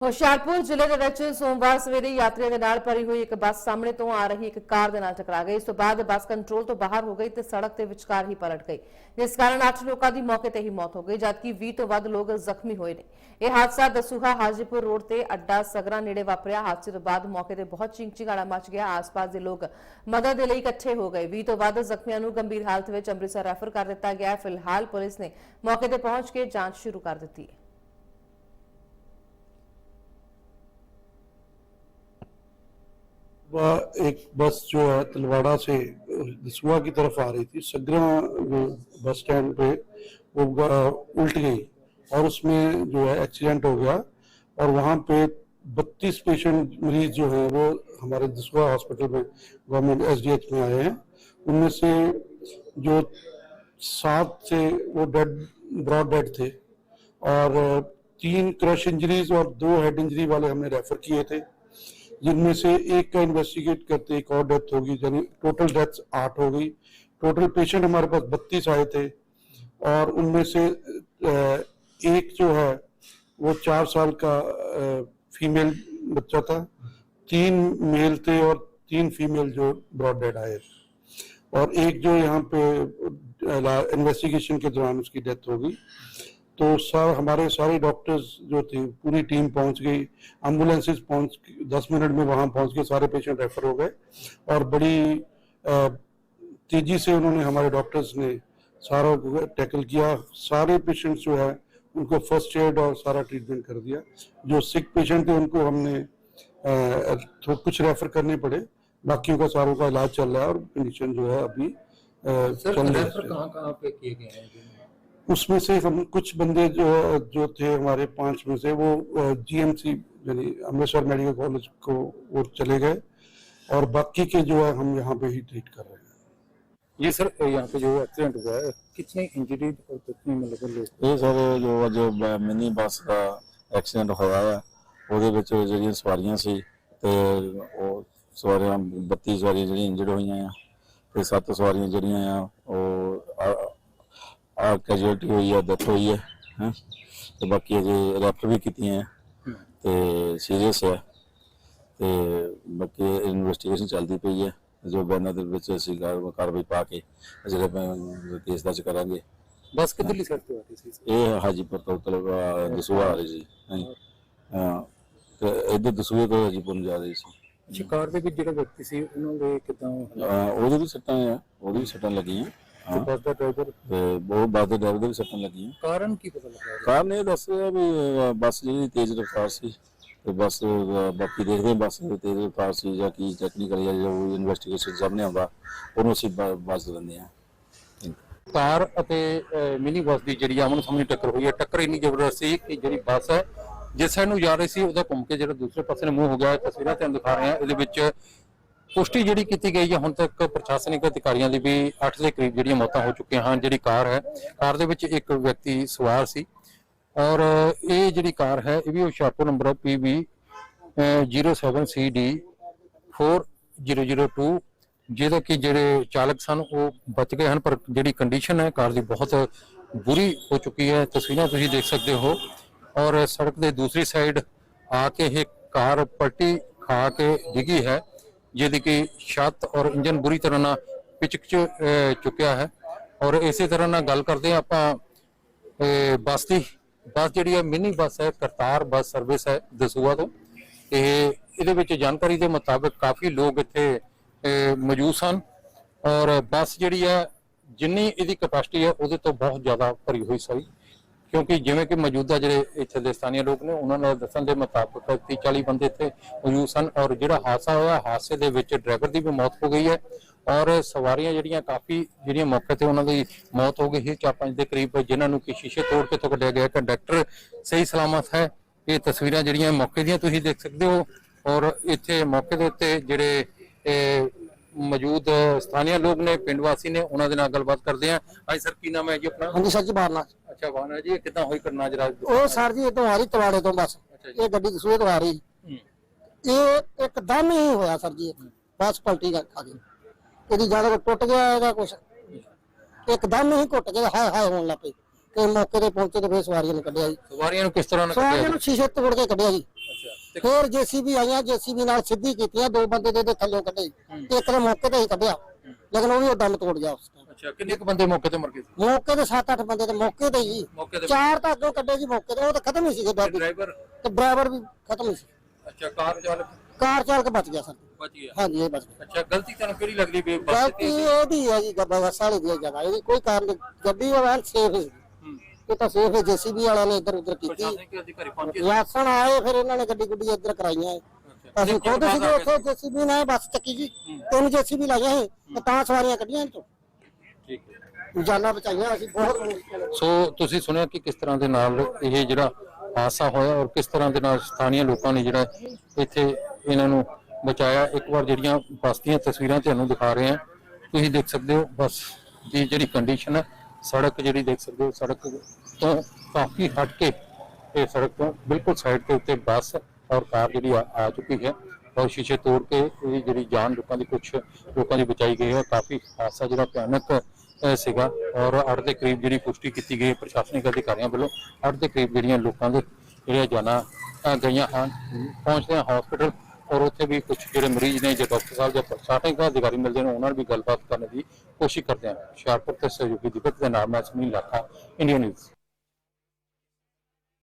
ਹੁਸ਼ਿਆਰਪੁਰ ਜ਼ਿਲ੍ਹੇ ਦੇ ਵਿੱਚ ਸੋਮਵਾਰ ਸਵੇਰੇ ਯਾਤਰੀਆਂ ਦੇ ਨਾਲ ਭਰੀ ਹੋਈ ਇੱਕ ਬੱਸ ਸਾਹਮਣੇ ਤੋਂ ਆ ਰਹੀ ਇੱਕ ਕਾਰ ਦੇ ਨਾਲ ਟਕਰਾ ਗਈ। ਇਸ ਤੋਂ ਬਾਅਦ ਬੱਸ ਕੰਟਰੋਲ ਤੋਂ ਬਾਹਰ ਹੋ ਗਈ ਤੇ ਸੜਕ ਦੇ ਵਿਚਕਾਰ ਹੀ ਪਲਟ ਗਈ। ਜਿਸ ਕਾਰਨ 8 ਲੋਕਾਂ ਦੀ ਮੌਕੇ ਤੇ ਹੀ ਮੌਤ ਹੋ ਗਈ, ਜਦਕਿ 20 ਤੋਂ ਵੱਧ ਲੋਕ ਜ਼ਖਮੀ ਹੋਏ ਨੇ। ਇਹ ਹਾਦਸਾ ਦਸੂਹਾ ਹਾਜੀਪੁਰ ਰੋਡ ਤੇ ਅੱਡਾ ਸਗਰਾ ਨੇੜੇ ਵਾਪਰਿਆ। ਹਾਦਸੇ ਤੋਂ ਬਾਅਦ ਮੌਕੇ ਤੇ ਬਹੁਤ ਚਿੰਚਿੰਗਾੜਾ ਮਚ ਗਿਆ। ਆਸ-ਪਾਸ ਦੇ ਲੋਕ ਮਦਦ ਦੇ ਲਈ ਇਕੱਠੇ ਹੋ ਗਏ। 20 ਤੋਂ ਵੱਧ ਜ਼ਖਮੀਆਂ ਨੂੰ ਗੰਭੀਰ ਹਾਲਤ ਵਿੱਚ ਅੰਮ੍ਰਿਤਸਰ ਰੈਫਰ ਕਰ ਦਿੱਤਾ ਗਿਆ ਫਿਲਹਾਲ ਪੁਲਿਸ ਨੇ ਮੌਕੇ ਤੇ ਪਹੁੰਚ ਕੇ ਜਾਂਚ ਸ਼ੁਰੂ ਕਰ ਦਿੱਤੀ ਹੈ। वह एक बस जो है तलवाड़ा से दसुआ की तरफ़ आ रही थी। सगरा बस स्टैंड पे वो उल्ट गई और उसमें जो है एक्सीडेंट हो गया और वहाँ पे बत्तीस पेशेंट मरीज़ जो हैं वो हमारे दसुआ हॉस्पिटल में गवर्नमेंट एसडीएच में आए हैं। उनमें से जो सात थे वो डेड, ब्रॉड डेड थे और तीन क्रश इंजरीज और दो हेड इंजरी वाले हमने रेफर किए थे। जिनमें से एक का इन्वेस्टिगेट करते, एक और डेथ होगी, यानी टोटल डेथ्स आठ हो गई। टोटल पेशेंट हमारे पास बत्तीस आए थे और उनमें से एक जो है, वो चार साल का फीमेल बच्चा था। तीन मेल थे और तीन फीमेल जो ब्रॉड डेड आए। और एक जो यहाँ पे इन्वेस्टिगेशन के दौरान उसकी डेथ हो गई। तो सर हमारे सारे डॉक्टर्स जो थे पूरी टीम पहुँच गई। एम्बुलेंसेस पहुँच दस मिनट में वहाँ पहुँच के सारे पेशेंट रेफर हो गए। और बड़ी तेज़ी से उन्होंने हमारे डॉक्टर्स ने सारा टैकल किया। सारे पेशेंट्स जो है उनको फ़र्स्ट एड और सारा ट्रीटमेंट कर दिया। जो सिक पेशेंट थे उनको हमने थो- कुछ रेफर करने पड़े। बाकियों का सारों का इलाज चल रहा है और कंडीशन जो है अभी सर रेफर कहाँ कहाँ पे किए गए हैं? उसमें से हम कुछ बंदे जो जो थे हमारे पांच में से वो जीएमसी यानी अमृतसर मेडिकल कॉलेज को वो चले गए और बाकी के जो है हम यहाँ पे ही ट्रीट कर रहे हैं ये सर यहाँ पे जो एक्सीडेंट हुआ है कितने इंजरी और कितने मतलब लोग ਇਹ ਸਰ ਜੋ ਅੱਜ ਬ- ਮਿੰਨੀ ਬੱਸ ਦਾ ਐਕਸੀਡੈਂਟ ਹੋਇਆ ਆ ਉਹਦੇ ਵਿੱਚ ਜਿਹੜੀਆਂ ਸਵਾਰੀਆਂ ਸੀ ਤੇ ਉਹ ਸਵਾਰੀਆਂ 32 ਸਵਾਰੀਆਂ ਜਿਹੜੀਆਂ ਇੰਜਰਡ ਹੋਈਆਂ ਆ ਤੇ ਸੱਤ ਸਵਾਰੀਆਂ ਜਿਹੜੀਆਂ ਆ ਉਹ ਆ ਕੈਜੂਅਲਟੀ ਹੋਈ ਹੈ ਡੈਥ ਹੋਈ ਹੈ ਹਾਂ? ਤੇ ਬਾਕੀ ਅਜੇ ਰੈਫਰ ਵੀ ਕੀਤੀਆਂ ਹੈ। ਤੇ ਸੀਰੀਅਸ ਹੈ ਤੇ ਬਾਕੀ ਇਨਵੈਸਟੀਗੇਸ਼ਨ ਚੱਲਦੀ ਪਈ ਹੈ ਜੋ ਬੈਨਰ ਦੇ ਵਿੱਚ ਅਸੀਂ ਕਾਰਵਾਈ ਪਾ ਕੇ ਜਿਹੜੇ ਕੇਸ ਦਰਜ ਕਰਾਂਗੇ। ਬਸ ਕਿੱਧਰਲੀ ਸਾਈਡ ਤੋਂ ਆ ਰਹੀ ਸੀ? ਇਹ ਹਾਜੀਪੁਰ ਤੋਂ ਤਲਬ ਦਸੂਆ ਆ ਰਹੀ ਸੀ। ਹਾਂ? ਤੇ ਇੱਧਰ ਦਸੂਏ ਤੋਂ ਹਾਜੀਪੁਰ ਨੂੰ ਜਾ ਰਹੀ ਸੀ। ਸ਼ਿਕਾਰ ਦੇ ਵਿੱਚ ਜਿਹੜਾ ਵਿਅਕਤੀ ਸੀ ਉਹਨਾਂ ਦੇ ਕਿਦਾਂ ਉਹਦੇ ਵੀ ਸੱਟਾਂ ਆ। ਉਹਦੇ ਵੀ ਸੱਟਾਂ ਲੱਗੀਆਂ। ਹਾਂ। ਬੱਸ ਦਾ ਡਰਾਈਵਰ ਤੇ ਬਹੁਤ ਬਾਅਦ ਦੇ ਡਰਾਈਵਰ ਦੇ ਵੀ ਸੱਟਾਂ ਲੱਗੀਆਂ। ਕਾਰਨ ਕੀ ਪਤਾ ਲੱਗਾ ਕਾਰਨ ਇਹ ਦੱਸ ਰਿਹਾ ਵੀ ਅਹ, ਬੱਸ ਜਿਹੜੀ ਤੇਜ਼ ਰਫ਼ਤਾਰ ਸੀ ਤੇ ਬੱਸ ਅਹ, ਬਾਕੀ ਦੇਖਦੇ ਹਾਂ ਬੱਸ ਤੇਜ਼ ਰਫ਼ਤਾਰ ਸੀ ਜਾਂ ਕੀ ਟੈਕਨੀਕਲ ਜਾਂ ਜੋ ਇਨਵੈਸਟੀਗੇਸ਼ਨ ਸਾਹਮਣੇ ਆਉਂਦਾ ਉਹਨੂੰ ਅਸੀਂ ਬ- ਬੱਸ ਦਿੰਦੇ ਹਾਂ। ਕਾਰ ਅਤੇ ਮਿਨੀ ਬੱਸ ਦੀ ਜਿਹੜੀ ਆਮਣ ਸਾਹਮਣੇ ਟੱਕਰ ਹੋਈ ਹੈ ਟੱਕਰ ਇੰਨੀ ਜ਼ਬਰਦਸਤ ਸੀ ਕਿ ਜਿਹੜੀ ਬੱਸ ਹੈ ਜਿਸ ਸਾਈਡ ਨੂੰ ਜਾ ਰਹੀ ਸੀ ਉਹਦਾ ਘੁੰਮ ਕੇ ਜਿਹੜਾ ਦੂਸਰੇ ਪਾਸੇ ਨੂੰ ਮੂੰਹ ਹੋ ਗਿਆ ਇਹ ਤਸਵੀਰਾਂ ਤੁਹਾਨੂੰ ਦਿਖਾ ਰਹੇ ਹਾਂ। ਇਹਦੇ ਵਿੱਚ ਪੁਸ਼ਟੀ ਜਿਹੜੀ ਕੀਤੀ ਗਈ ਹੈ, ਹੁਣ ਤੱਕ ਪ੍ਰਸ਼ਾਸਨਿਕ ਅਧਿਕਾਰੀਆਂ ਦੀ ਵੀ 8 ਦੇ ਕਰੀਬ ਜਿਹੜੀਆਂ ਮੌਤਾਂ ਹੋ ਚੁੱਕੀਆਂ ਹਨ, ਜਿਹੜੀ ਕਾਰ ਹੈ, ਕਾਰ ਦੇ ਵਿੱਚ ਇੱਕ ਵਿਅਕਤੀ ਸਵਾਰ ਸੀ। ਔਰ ਇਹ ਜਿਹੜੀ ਕਾਰ ਹੈ, ਇਹ ਵੀ ਹੁਸ਼ਿਆਰਪੁਰ ਨੰਬਰ PB 07CD 4002 ਜਿਹਦੇ ਕਿ ਜਿਹੜੇ ਚਾਲਕ ਸਨ, ਉਹ ਬਚ ਗਏ ਹਨ, ਪਰ ਜਿਹੜੀ ਕੰਡੀਸ਼ਨ ਹੈ, ਕਾਰ ਦੀ ਬਹੁਤ ਬੁਰੀ ਹੋ ਚੁੱਕੀ ਹੈ। ਤਸਵੀਰਾਂ ਤੁਸੀਂ ਦੇਖ ਸਕਦੇ ਹੋ। ਔਰ ਸੜਕ ਦੇ ਦੂਸਰੀ ਸਾਈਡ ਆ ਕੇ ਇਹ ਕਾਰ ਪਲਟੀ ਖਾ ਕੇ ਡਿੱਗੀ ਹੈ। ਜਿਹਦੀ ਕਿ ਛੱਤ ਔਰ ਇੰਜਨ ਬੁਰੀ ਤਰ੍ਹਾਂ ਨਾਲ ਪਿਚਕ ਚੁੱਕਿਆ ਹੈ। ਔਰ ਇਸੇ ਤਰ੍ਹਾਂ ਨਾਲ ਗੱਲ ਕਰਦੇ ਹਾਂ ਆਪਾਂ ਬੱਸ ਦੀ। ਬੱਸ ਜਿਹੜੀ ਹੈ, ਮਿੰਨੀ ਬੱਸ ਹੈ, ਕਰਤਾਰ ਬੱਸ ਸਰਵਿਸ ਹੈ ਦਸੂਆ ਤੋਂ। ਇਹ, ਇਹਦੇ ਵਿੱਚ ਜਾਣਕਾਰੀ ਦੇ ਮੁਤਾਬਕ ਕਾਫੀ ਲੋਕ ਇੱਥੇ ਮੌਜੂਦ ਸਨ। ਔਰ ਬੱਸ ਜਿਹੜੀ ਹੈ, ਜਿੰਨੀ ਇਹਦੀ ਕਪੈਸਿਟੀ ਹੈ, ਉਹਦੇ ਤੋਂ ਬਹੁਤ ਜ਼ਿਆਦਾ ਭਰੀ ਹੋਈ ਸੀ ਕਿਉਂਕਿ ਜਿਵੇਂ ਕਿ ਮੌਜੂਦਾ ਜਿਹੜੇ ਇੱਥੇ ਦੇ ਸਥਾਨੀय ਲੋਕ ਨੇ, ਉਹਨਾਂ ਨਾਲ ਦੱਸਣ ਦੇ ਮੁਤਾਬਕ 30 40 ਬੰਦੇ ਇੱਥੇ ਮੌਜੂਦ ਸਨ ਔਰ ਜਿਹੜਾ ਹਾਦਸਾ ਹੋਇਆ, ਹਾਦਸੇ ਦੇ ਵਿੱਚ ਡਰਾਈਵਰ ਦੀ ਵੀ ਮੌਤ ਹੋ ਗਈ ਹੈ ਔਰ ਸਵਾਰੀਆਂ ਜਿਹੜੀਆਂ ਕਾਫੀ ਜਿਹੜੀਆਂ ਮੌਕੇ ਤੇ ਉਹਨਾਂ ਦੀ ਮੌਤ ਹੋ ਗਈ ਸੀ, ਚਾਰ ਪੰਜ ਦੇ ਕਰੀਬ, ਜਿਨ੍ਹਾਂ ਨੂੰ ਕਿ ਸ਼ੀਸ਼ੇ ਤੋੜ ਕੇ ਤੋਂ ਕੱਢਿਆ ਗਿਆ। ਕੰਡਕਟਰ ਸਹੀ ਸਲਾਮਤ ਹੈ। ਇਹ ਤਸਵੀਰਾਂ ਜਿਹੜੀਆਂ ਮੌਕੇ ਦੀਆਂ ਤੁਸੀਂ ਦੇਖ ਸਕਦੇ ਹੋ ਔਰ ਇੱਥੇ ਮੌਕੇ ਦੇ ਉੱਤੇ ਜਿਹੜੇ ਮੌਜੂਦ ਸਥਾਨੀय ਲੋਕ ਨੇ, ਪਿੰਡ ਵਾਸੀ ਨੇ, ਉਹਨਾਂ ਦੇ ਨਾਲ ਗੱਲਬਾਤ ਕਰਦੇ ਹਾਂ। ਹਾਂਜੀ ਸਰ, ਕੀ ਨਾਮ ਹੈ ਜੀ ਆਪਣਾ? ਹਾਂਜੀ ਸਰ ਜੀ ਬਾਰਨਾ ਅੱਛਾ ਵਾਹਨ ਜੀ ਇਹ ਕਿੱਦਾਂ ਹੋਈ ਕਰਨਾ ਜਰਾ ਉਹ ਸਰ ਜੀ ਇਤੋਂ ਆ ਰਹੀ ਤਵਾੜੇ ਤੋਂ ਬਸ। ਅੱਛਾ ਜੀ। ਇਹ ਗੱਡੀ ਦਸੂਏ ਤੋਂ ਆ ਰਹੀ। ਇਹ ਇੱਕਦਮ ਹੀ ਹੋਇਆ ਸਰ ਜੀ ਬਸ ਪਲਟੀ ਕਰ ਖਾ ਗਈ। ਇਹਦੀ ਜੜ ਟੁੱਟ ਗਿਆ ਹੈਗਾ ਕੁਛ। ਇੱਕਦਮ ਹੀ ਘੁੱਟ ਕੇ ਹਾਏ ਹਾਏ ਹੋਣ ਲੱਗ ਪਈ। ਤੇ ਮੌਕੇ ਤੇ ਪਹੁੰਚੇ ਤੇ ਫਿਰ ਸਵਾਰੀਆਂ ਨੂੰ ਕੱਢਿਆ ਜੀ। ਸਵਾਰੀਆਂ ਨੂੰ ਕਿਸ ਤਰ੍ਹਾਂ ਨਾਲ ਸਵਾਰੀਆਂ ਕੱਢਿਆ ਨੂੰ ਸ਼ੀਸ਼ੇ ਤੋੜ ਕੇ ਕੱਢਿਆ ਜੀ। ਅੱਛਾ ਤੇ ਫਿਰ ਜੀਸੀਬੀ ਆਈਆਂ ਜੀਸੀਬੀ ਨਾਲ ਸਿੱਧੀ ਕੀਤੀਆਂ ਦੋ ਬੰਦੇ ਦੇ ਦੇ ਥੱਲੇ ਕੱਢੇ ਜੀ। ਤੇ ਇੱਕ ਦੇ ਮੌਕੇ ਤੇ ਹੀ ਕੱਢਿਆ। ਲੇਕਿਨ ਉਹ ਵੀ ਉਹ ਦਮ ਤੋੜ ਗਿਆ ਉਸ time। ਅੱਛਾ ਕਿੰਨੇ ਕੁ ਬੰਦੇ ਮੌਕੇ ਤੇ ਮਰ ਗਏ ਸੀ? ਮੌਕੇ ਤੇ 7-8 ਬੰਦੇ ਤੇ ਮੌਕੇ ਤੇ ਹੀ ਮੌਕੇ ਤੇ ਚਾਰ ਤਾਂ ਅੱਗੋਂ ਕੱਢੇ ਜੀ ਮੌਕੇ ਤੇ ਉਹ ਤਾਂ ਖਤਮ ਹੀ ਸੀਗੇ ਡਰਦੀ ਡਰਾਈਵਰ ਤੇ ਡਰਾਈਵਰ ਵੀ ਖਤਮ ਹੀ ਸੀ। ਅੱਛਾ ਕਾਰ ਚਾਲਕ? ਕਾਰ ਚਾਲਕ ਬਚ ਗਿਆ ਸਰ। ਬਚ ਗਿਆ। ਹਾਂਜੀ ਇਹ ਬਚ ਗਿਆ। ਅੱਛਾ ਗਲਤੀ ਤੁਹਾਨੂੰ ਕਿਹੜੀ ਲੱਗਦੀ ਵੀ ਬੱਸ ਗਲਤੀ ਇਹਦੀ ਹੈ ਜੀ ਗੱਬਾ ਬੱਸ ਵਾਲੇ ਦੀ ਹੈ ਜਗ੍ਹਾ ਇਹਦੀ ਕੋਈ ਕਾਰਨ ਨਹੀਂ। ਗੱਡੀ ਉਹ ਐਨ ਸੇਫ ਹੈ। ਇਹ ਤਾਂ ਸੇਫ ਹੈ ਜੀਸੀਬੀ ਵਾਲਿਆਂ ਨੇ ਇੱਧਰ ਉੱਧਰ ਕੀਤੀ। ਪ੍ਰਸ਼ਾਸਨਿਕ ਅਧਿਕਾਰੀ ਪਹੁੰਚੇ ਲਾਸਣ ਆਏ ਫਿਰ ਇਹਨਾਂ ਨੇ ਗੱਡੀ ਗੁੱਡੀ ਇੱਧਰ ਕਰਾਈਆਂ। ਅਸੀਂ ਖੁਦ ਸੀਗੇ ਉੱਥੇ ਜੀਸੀਬੀ ਨੇ ਬੱਸ ਚੱਕੀ ਜੀ। ਤਿੰਨ ਜੀਸੀਬੀ ਲਾਈਆਂ ਸੀ ਤੇ ਤਾਂ ਸਵਾਰੀਆਂ ਕੱਢੀਆਂ ਇਹ ਠੀਕ ਹੈ। ਜਾਨਾਂ ਬਚਾਈਆਂ ਅਸੀਂ ਬਹੁਤ ਮੁਸ਼ਕਿਲ ਸੋ ਤੁਸੀਂ ਸੁਣਿਆ ਕਿ ਕਿਸ ਤਰ੍ਹਾਂ ਦੇ ਨਾਲ ਇਹ ਜਿਹੜਾ ਹਾਦਸਾ ਹੋਇਆ ਔਰ ਕਿਸ ਤਰ੍ਹਾਂ ਦੇ ਨਾਲ ਸਥਾਨੀय ਲੋਕਾਂ ਨੇ ਜਿਹੜਾ ਇੱਥੇ ਇਹਨਾਂ ਨੂੰ ਬਚਾਇਆ? ਇੱਕ ਵਾਰ ਜਿਹੜੀਆਂ ਬੱਸ ਦੀਆਂ ਤਸਵੀਰਾਂ ਤੁਹਾਨੂੰ ਦਿਖਾ ਰਹੇ ਹਾਂ। ਤੁਸੀਂ ਦੇਖ ਸਕਦੇ ਹੋ ਬੱਸ ਦੀ ਜਿਹੜੀ ਕੰਡੀਸ਼ਨ ਹੈ ਸੜਕ ਜਿਹੜੀ ਦੇਖ ਸਕਦੇ ਹੋ ਸੜਕ ਤੋਂ ਕਾਫੀ ਹਟ ਕੇ ਇਹ ਸੜਕ ਤੋਂ ਬਿਲਕੁਲ ਸਾਈਡ ਦੇ ਉੱਤੇ ਬੱਸ ਔਰ ਕਾਰ ਜਿਹੜੀ ਆ ਆ ਚੁੱਕੀ ਹੈ। ਔਰ ਸ਼ੀਸ਼ੇ ਤੋੜ ਕੇ ਇਹ ਜਿਹੜੀ ਜਾਨ ਲੋਕਾਂ ਦੀ ਕੁਝ ਲੋਕਾਂ ਦੀ ਬਚਾਈ ਗਈ ਹੈ ਕਾਫੀ ਹਾਦਸਾ ਜਿਹੜਾ ਭਿਆਨਕ ਸੀਗਾ। ਔਰ ਅੱਠ ਦੇ ਕਰੀਬ ਜਿਹੜੀ ਪੁਸ਼ਟੀ ਕੀਤੀ ਗਈ ਪ੍ਰਸ਼ਾਸਨਿਕ ਅਧਿਕਾਰੀਆਂ ਵੱਲੋਂ, ਅੱਠ ਦੇ ਕਰੀਬ ਜਿਹੜੀਆਂ ਲੋਕਾਂ ਦੇ ਜਿਹੜੀਆਂ ਜਾਨਾਂ ਗਈਆਂ ਹਨ, ਪਹੁੰਚਦੇ ਆ ਹਸਪੀਟਲ ਔਰ ਉੱਥੇ ਵੀ ਕੁਝ ਜਿਹੜੇ ਮਰੀਜ਼ ਨੇ, ਜਾਂ ਡਾਕਟਰ ਸਾਹਿਬ ਜਾਂ ਪ੍ਰਸ਼ਾਸਨਿਕ ਅਧਿਕਾਰੀ ਮਿਲਦੇ ਨੇ, ਉਹਨਾਂ ਨਾਲ ਵੀ ਗੱਲਬਾਤ ਕਰਨ ਦੀ ਕੋਸ਼ਿਸ਼ ਕਰਦੇ ਆ ਹੁਸ਼ਿਆਰਪੁਰ ਤੇ ਸਹਿਯੋਗੀ ਦੀਪਕ ਦੇ ਨਾਲ ਮੈਂ ਸੁਨੀਲ ਲਾਖਾ ਇੰਡੀਅਨ ਨਿਊਜ਼।